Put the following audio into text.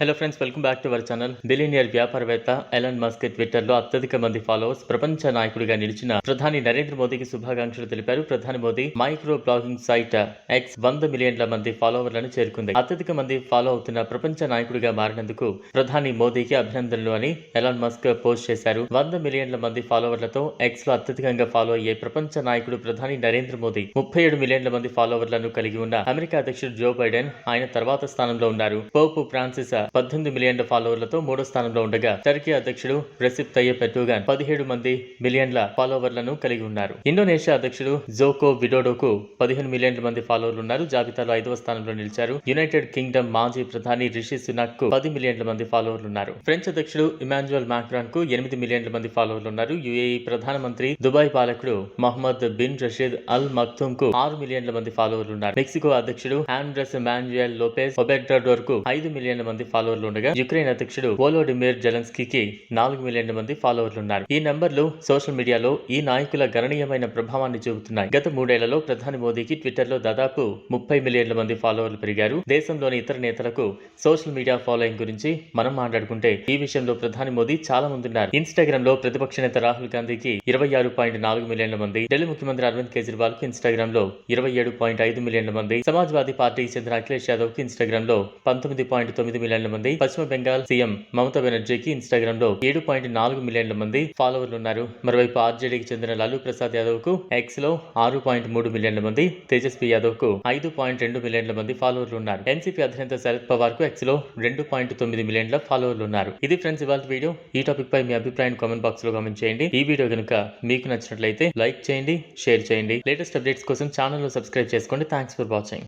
Hello friends welcome back to our channel billionaire వ్యాపారవేత్త Elon Musk ట్విట్టర్లో అత్యధిక మంది ఫాలోవర్స్ ప్రపంచ నాయకుడిగా నిలిచిన ప్రధాని నరేంద్ర మోదీకి శుభాకాంక్షలు తెలిపారు. ప్రధాని Modi micro blogging site X వంద మిలియన్ల మంది ఫాలోవర్లను చేరుకుంది. అత్యధిక మంది ఫాలో అవుతున్న ప్రపంచ నాయకుడిగా మారినందుకు ప్రధాని మోదీకి అభినందనలు అని ఎలాన్ మస్క్ పోస్ట్ చేశారు. వంద మిలియన్ల మంది ఫాలోవర్లతో ఎక్స్లో అత్యధికంగా ఫాలో అయ్యే ప్రపంచ నాయకుడు ప్రధాని నరేంద్ర మోదీ ముప్పై ఏడు మిలియన్ల మంది ఫాలోవర్లను కలిగి ఉన్న అమెరికా అధ్యక్షుడు జో బైడెన్ ఆయన తర్వాత స్థానంలో ఉన్నారు. పోపు ఫ్రాన్సిస్ పద్దెనిమిది మిలియన్ల ఫాలోవర్లతో మూడో స్థానంలో ఉండగా టర్కీ అధ్యక్షుడు రెసిప్ తయ్యప్ ఎర్డోగాన్ పదిహేడు మంది మిలియన్ల ఫాలోవర్లను కలిగి ఉన్నారు. ఇండోనేషియా అధ్యక్షుడు జోకో విడోడోకు పదిహేను మిలియన్ల మంది ఫాలోవర్లు ఉన్నారు. జాబితాలో ఐదవ స్థానంలో నిలిచారు. యునైటెడ్ కింగ్డమ్ మాజీ ప్రధాని రిషి సునాక్కు పది మిలియన్ల మంది ఫాలోవర్లు ఉన్నారు. ఫ్రెంచ్ అధ్యక్షుడు ఇమాన్యువల్ మాక్రాన్కు ఎనిమిది మిలియన్ల మంది ఫాలోవర్లు ఉన్నారు. యుఏఈ ప్రధానమంత్రి దుబాయ్ పాలకుడు మహమ్మద్ బిన్ రషీద్ అల్ మక్తూమ్కు ఆరు మిలియన్ల మంది ఫాలోవర్లు ఉన్నారు. మెక్సికో అధ్యక్షుడు ఆండ్రెస్ మాన్యుయల్ లోపెస్ ఒబెడ్రాడోర్కు ఐదు మిలియన్ల మంది ఫాలోవర్లు ఉండగా యుక్రెయిన్ అధ్యక్షుడు వోలోడిమిర్ జెలెన్స్కీకి నాలుగు మిలియన్ల మంది ఫాలోవర్లు ఉన్నారు ఈ నెంబర్లు సోషల్ మీడియాలో ఈ నాయకుల గణనీయమైన ప్రభావాన్ని చూపుతున్నాయి. గత మూడేళ్ళలో ప్రధాని మోదీకి ట్విట్టర్లో దాదాపు ముప్పై మిలియన్ల మంది ఫాలోవర్లు పెరిగారు. దేశంలోని ఇతర నేతలకు సోషల్ మీడియా ఫాలోయింగ్ గురించి మనం మాట్లాడుకుంటే ఈ విషయంలో ప్రధాని మోదీ చాలా ముందున్నారు. ఇన్స్టాగ్రామ్లో ప్రతిపక్ష నేత రాహుల్ గాంధీకి ఇరవై ఆరు పాయింట్ నాలుగు మిలియన్ల మంది ఢిల్లీ ముఖ్యమంత్రి అరవింద్ కేజ్రీవాల్కు ఇన్స్టాగ్రామ్లో ఇరవై ఏడు పాయింట్ ఐదు మిలియన్ల మంది సమాజ్వాదీ పార్టీకి చెందిన అఖిలేష్ యాదవ్కి ఇన్స్టాగ్రామ్లో పంతొమ్మిది పాయింట్ తొమ్మిది మిలియన్ల మంది పశ్చిమ బెంగాల్ సీఎం మమతా బెనర్జీకి ఇన్స్టాగ్రామ్లో ఏడు పాయింట్ నాలుగు మిలియన్ల మంది ఫాలోవర్లు ఉన్నారు. మరోవైపు ఆర్జేడీకి చెందిన లాలూ ప్రసాద్ యాదవ్కు ఎక్స్లో ఆరు పాయింట్ మూడు మిలియన్ల మంది తేజస్వి యాదవ్కు ఐదు పాయింట్ రెండు మిలియన్ల మంది ఫాలోవర్లు ఉన్నారు. ఎన్సీపీ అధినేత శరద్ పవార్కు ఎక్స్లో రెండు పాయింట్ తొమ్మిది మిలియన్ల ఫాలోవర్లు ఉన్నారు. ఇది ఫ్రెండ్స్ ఇవాళ వీడియో. ఈ టాపిక్ పై మీ అభిప్రాయం కామెంట్ బాక్స్లో కామెంట్ చేయండి. ఈ వీడియో కనుక మీకు నచ్చినట్లయితే లైక్ చేయండి షేర్ చేయండి. లేటెస్ట్ అప్డేట్స్ కోసం ఛానల్ సబ్స్క్రైబ్ చేసుకోండి. Thanks for watching.